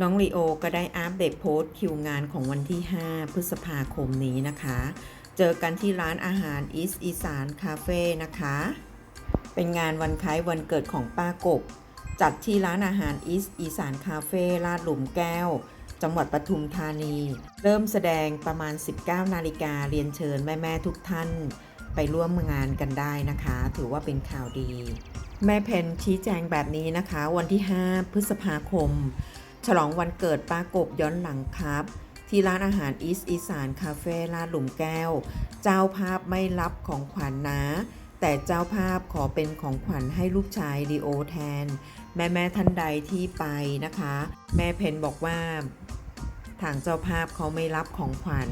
น้องลีโอก็ได้อัปเดตโพสต์คิวงานของวันที่ 5 พฤษภาคมนี้นะคะ เจอกันที่ร้านอาหารอีสอีสานคาเฟ่นะคะ เป็นงานวันคล้ายวันเกิดของป้ากบ จัดที่ร้านอาหารอีสอีสานคาเฟ่ลาดหลุมแก้ว จังหวัดปทุมธานี เริ่มแสดงประมาณ 19 นาฬิกาเรียนเชิญแม่ ๆ ทุกท่าน ไปร่วมงานกันได้นะคะ ถือว่าเป็นข่าวดี แม่เพนชี้แจงแบบนี้นะคะ วันที่ 5 พฤษภาคม ฉลองวันเกิดปากบย้อนหลังครับ ที่ร้านอาหารอีสอีสานคาเฟ่ลาดหลุมแก้ว เจ้าภาพไม่รับของขวัญนะแต่เจ้าภาพขอเป็นของขวัญให้ลูกชายลีโอแทน แม่แม่ท่านใดที่ไปนะคะ แม่เพนบอกว่า ทางเจ้าภาพเขาไม่รับของขวัญ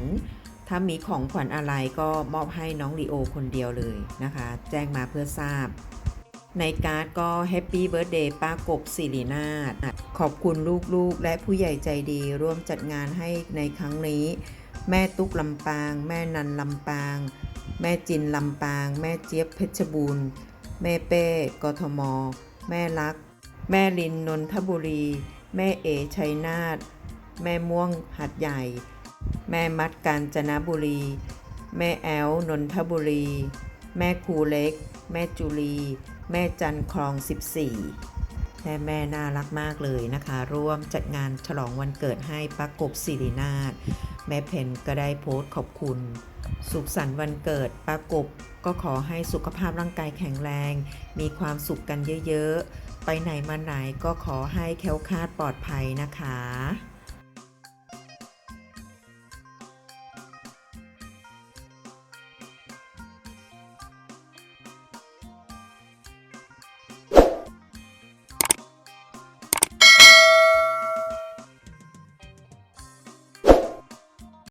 ถ้ามีของขวัญอะไรก็มอบให้น้องลีโอคนเดียวเลยนะคะ แจ้งมาเพื่อทราบ ในการ์ดก็แฮปปี้เบิร์ดเดย์ป้ากบสิรินาถขอบคุณลูกๆ และผู้ใหญ่ใจดีร่วมจัดงานให้ในครั้งนี้ แม่ตุ๊กลำปาง แม่นันลำปาง แม่จินลำปาง แม่เจี๊ยบเพชรบูรณ์ แม่เป้กทม แม่รัก แม่ลินนนทบุรี แม่เอชัยนาทแม่ม่วงหัดใหญ่ แม่มัดกาญจนบุรี แม่แอลนนทบุรี แม่ครูเล็ก แม่จุลี แม่จันคลอง 14แม่แม่น่ารักมากเลยนะคะ ร่วมจัดงานฉลองวันเกิดให้ป้ากบสิรินาถแม่เพนก็ได้โพสต์ขอบคุณ สุขสันต์วันเกิดป้ากบก็ขอให้สุขภาพร่างกายแข็งแรง มีความสุขกันเยอะๆ ไปไหนมาไหนก็ขอให้แค้วคาดปลอดภัยนะคะ